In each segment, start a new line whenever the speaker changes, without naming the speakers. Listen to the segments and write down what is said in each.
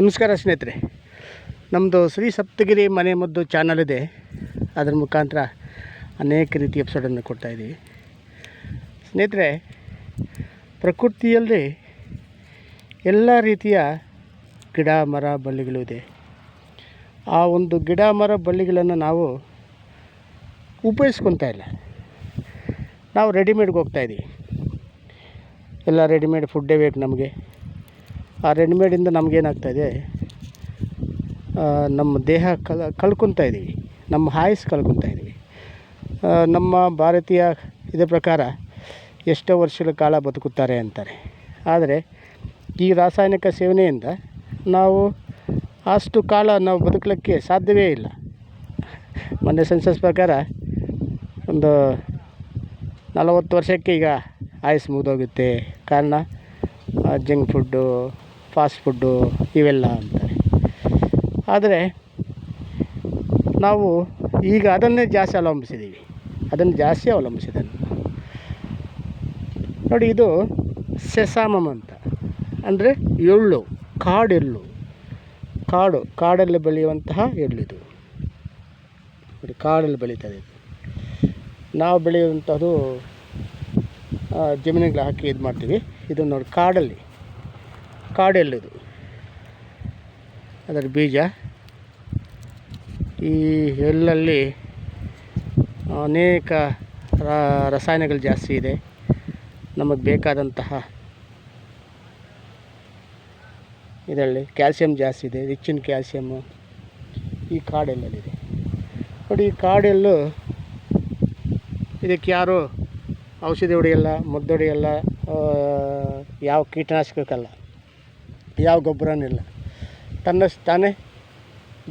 ನಮಸ್ಕಾರ ಸ್ನೇಹಿತರೆ. ನಮ್ಮದು ಶ್ರೀ ಸಪ್ತಗಿರಿ ಮನೆ ಮದ್ದು ಚಾನಲ್ ಇದೆ. ಅದರ ಮುಖಾಂತರ ಅನೇಕ ರೀತಿಯ ಎಪಿಸೋಡನ್ನು ಕೊಡ್ತಾಯಿದ್ದೀವಿ ಸ್ನೇಹಿತರೆ, ಪ್ರಕೃತಿಯಲ್ಲಿ ಎಲ್ಲ ರೀತಿಯ ಗಿಡ, ಮರ, ಬಳ್ಳಿಗಳು ಇದೆ. ಆ ಒಂದು ಗಿಡ, ಮರ, ಬಳ್ಳಿಗಳನ್ನು ನಾವು ಉಪಯೋಗಿಸ್ಕೊತಾ ಇಲ್ಲ. ನಾವು ರೆಡಿಮೇಡ್ಗೆ ಹೋಗ್ತಾಯಿದ್ದೀವಿ ಎಲ್ಲ ರೆಡಿಮೇಡ್ ಫುಡ್ಡೇ ಬೇಕು ನಮಗೆ. ಆ ರೆಡಿಮೇಡಿಂದ ನಮಗೇನಾಗ್ತಾಯಿದೆ ನಮ್ಮ ದೇಹ ಕಲ, ಕಳ್ಕೊತಾ ಇದ್ದೀವಿ ನಮ್ಮ ಆಯಸ್ ಕಳ್ಕೊತಾ ಇದ್ದೀವಿ ನಮ್ಮ ಭಾರತೀಯ ಇದ್ರ ಪ್ರಕಾರ ಎಷ್ಟೋ ವರ್ಷಗಳ ಕಾಲ ಬದುಕುತ್ತಾರೆ ಅಂತಾರೆ. ಆದರೆ ಈ ರಾಸಾಯನಿಕ ಸೇವನೆಯಿಂದ ನಾವು ಅಷ್ಟು ಕಾಲ ನಾವು ಬದುಕಲಿಕ್ಕೆ ಸಾಧ್ಯವೇ ಇಲ್ಲ. ಮೊನ್ನೆ ಸೆನ್ಸಸ್ ಪ್ರಕಾರ ಒಂದು ನಲವತ್ತು ವರ್ಷಕ್ಕೆ ಈಗ ಆಯಸ್ಸು ಮುಗಿದೋಗುತ್ತೆ. ಕಾರಣ ಜಂಕ್ ಫುಡ್ಡು ಫಾಸ್ಟ್ ಫುಡ್ಡು ಇವೆಲ್ಲ ಅಂತಾರೆ. ಆದರೆ ನಾವು ಈಗ ಅದನ್ನೇ ಜಾಸ್ತಿ ಅವಲಂಬಿಸಿದ್ದೀವಿ ಅದನ್ನು ಜಾಸ್ತಿ ಅವಲಂಬಿಸಿದ್ದಾನೆ ನೋಡಿ ಇದು ಸೆಸಾಮಮ್ ಅಂತ. ಅಂದರೆ ಎಳ್ಳು, ಕಾಡೆಳ್ಳು. ಕಾಡು, ಕಾಡಲ್ಲಿ ಬೆಳೆಯುವಂತಹ ಎಳ್ಳಿದು ನೋಡಿ, ಕಾಡಲ್ಲಿ ಬೆಳೀತದೆ ಇದು. ನಾವು ಬೆಳೆಯುವಂಥದ್ದು ಜಮೀನಿಗೆ ಹಾಕಿ ಇದು ಮಾಡ್ತೀವಿ. ಇದು ನೋಡಿ ಕಾಡಲ್ಲಿ. ಕಾಡೆಳ್ಳಿದು ಅದರ ಬೀಜ. ಈ ಎಲ್ಲಲ್ಲಿ ಅನೇಕ ರಸಾಯನಗಳು ಜಾಸ್ತಿ ಇದೆ. ನಮಗೆ ಬೇಕಾದಂತಹ ಇದರಲ್ಲಿ ಕ್ಯಾಲ್ಸಿಯಂ ಜಾಸ್ತಿ ಇದೆ ರಿಚ್ ಇನ್ ಕ್ಯಾಲ್ಸಿಯಮ್ಮು ಈ ಕಾಡೆಲ್ಲಲ್ಲಿದೆ. ನೋಡಿ ಈ ಕಾಡೆಲ್ಲು ಇದಕ್ಕೆ ಯಾರು ಔಷಧಿ ಹೊಡೆಯಲ್ಲ ಮದ್ದು ಹೊಡೆಯಲ್ಲ ಆ, ಯಾವ ಕೀಟನಾಶಕಕ್ಕಲ್ಲ. ಯಾವ ಗೊಬ್ಬರನೂ ಇಲ್ಲ. ತನ್ನಷ್ಟು ತಾನೇ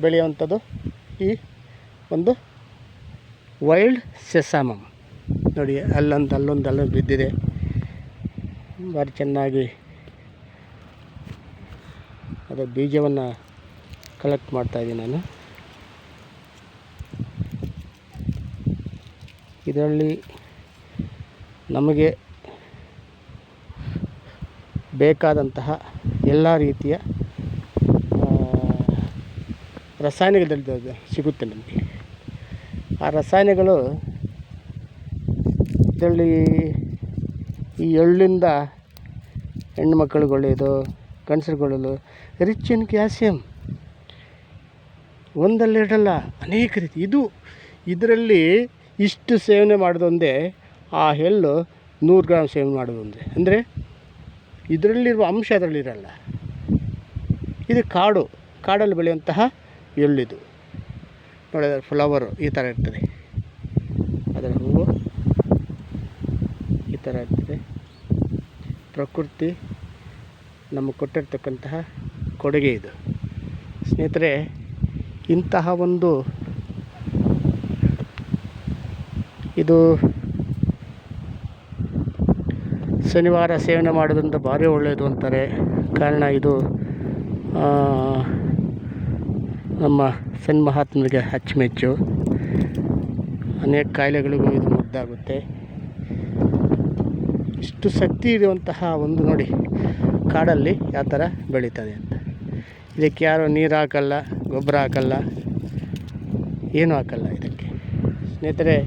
ಬೆಳೆಯುವಂಥದ್ದು ಈ ಒಂದು ವೈಲ್ಡ್ ಸೆಸಾಮಮ್. ನೋಡಿ, ಅಲ್ಲೊಂದು ಅಲ್ಲೊಂದು ಅಲ್ಲೊಂದು ಬಿದ್ದಿದೆ. ಭಾರಿ ಚೆನ್ನಾಗಿ ಅದರ ಬೀಜವನ್ನು ಕಲೆಕ್ಟ್ ಮಾಡ್ತಾಯಿದ್ದೀನಿ ನಾನು. ಇದರಲ್ಲಿ ನಮಗೆ ಬೇಕಾದಂತಹ ಎಲ್ಲ ರೀತಿಯ ರಾಸಾಯನಿಕದಲ್ಲಿ ಸಿಗುತ್ತೆ ನಮಗೆ. ಆ ರಾಸಾಯನಿಕಗಳು ಇದರಲ್ಲಿ ಈ ಎಳ್ಳಿಂದ ಹೆಣ್ಣು ಮಕ್ಕಳಿಗೆ ಒಳ್ಳೆಯದು ಗಂಡಸರುಗಳು ರಿಚ್ ಇನ್ ಕ್ಯಾಲ್ಸಿಯಂ ಒಂದಲ್ಲೆರಡಲ್ಲ ಅನೇಕ ರೀತಿ. ಇದು ಇದರಲ್ಲಿ ಇಷ್ಟು ಸೇವನೆ ಮಾಡೋದೊಂದೇ, ಆ ಎಳ್ಳು ನೂರು ಗ್ರಾಮ್ ಸೇವನೆ ಮಾಡೋದೊಂದೇ. ಅಂದರೆ ಇದರಲ್ಲಿರುವ ಅಂಶ ಅದರಲ್ಲಿರಲ್ಲ. ಇದು ಕಾಡು, ಕಾಡಲ್ಲಿ ಬೆಳೆಯುವಂತಹ ಎಳ್ಳಿದು. ನೋಡಿ ಅದರ ಫ್ಲವರು ಈ ಥರ ಇರ್ತದೆ. ಅದರ ಹೂವು ಈ ಥರ ಇರ್ತದೆ. ಪ್ರಕೃತಿ ನಮಗೆ ಕೊಟ್ಟಿರ್ತಕ್ಕಂತಹ ಕೊಡುಗೆ ಇದು. ಸ್ನೇಹಿತರೆ, ಇಂತಹ ಒಂದು ಇದು ಶನಿವಾರ ಸೇವನೆ ಮಾಡೋದ್ರಿಂದ ಭಾರಿ ಒಳ್ಳೆಯದು ಅಂತಾರೆ. ಕಾರಣ ಇದು ನಮ್ಮ ಸಣ್ಣ ಮಹಾತ್ಮನಿಗೆ ಅಚ್ಚುಮೆಚ್ಚು. ಅನೇಕ ಕಾಯಿಲೆಗಳಿಗೂ ಇದು ಮುದ್ದಾಗುತ್ತೆ. ಇಷ್ಟು ಶಕ್ತಿ ಇರುವಂತಹ ಒಂದು ನೋಡಿ, ಕಾಡಲ್ಲಿ ಯಾವ ಥರ ಬೆಳೀತದೆ ಅಂತ. ಇದಕ್ಕೆ ಯಾರು ನೀರು ಹಾಕಲ್ಲ, ಗೊಬ್ಬರ ಹಾಕಲ್ಲ, ಏನೂ ಹಾಕಲ್ಲ ಇದಕ್ಕೆ. ಸ್ನೇಹಿತರೆ,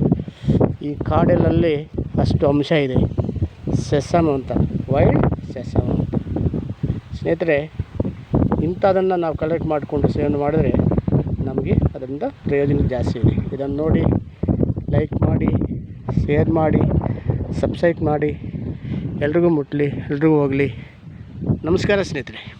ಈ ಕಾಡಲಲ್ಲಿ ಅಷ್ಟು ಅಂಶ ಇದೆ. ಸೆಸಮ್ ಅಂತ, ವೈಲ್ಡ್ ಸೆಸಮ್ ಅಂತ. ಸ್ನೇಹಿತರೆ, ಇಂಥದನ್ನು ನಾವು ಕಲೆಕ್ಟ್ ಮಾಡಿಕೊಂಡು ಸೇವನೆ ಮಾಡಿದ್ರೆ ನಮಗೆ ಅದರಿಂದ ಪ್ರಯೋಜನ ಜಾಸ್ತಿ ಇದೆ. ಇದನ್ನು ನೋಡಿ ಲೈಕ್ ಮಾಡಿ ಶೇರ್ ಮಾಡಿ ಸಬ್ಸ್ಕ್ರೈಬ್ ಮಾಡಿ. ಎಲ್ರಿಗೂ ಮುಟ್ಟಲಿ ಎಲ್ರಿಗೂ ಹೋಗಲಿ. ನಮಸ್ಕಾರ ಸ್ನೇಹಿತರೆ.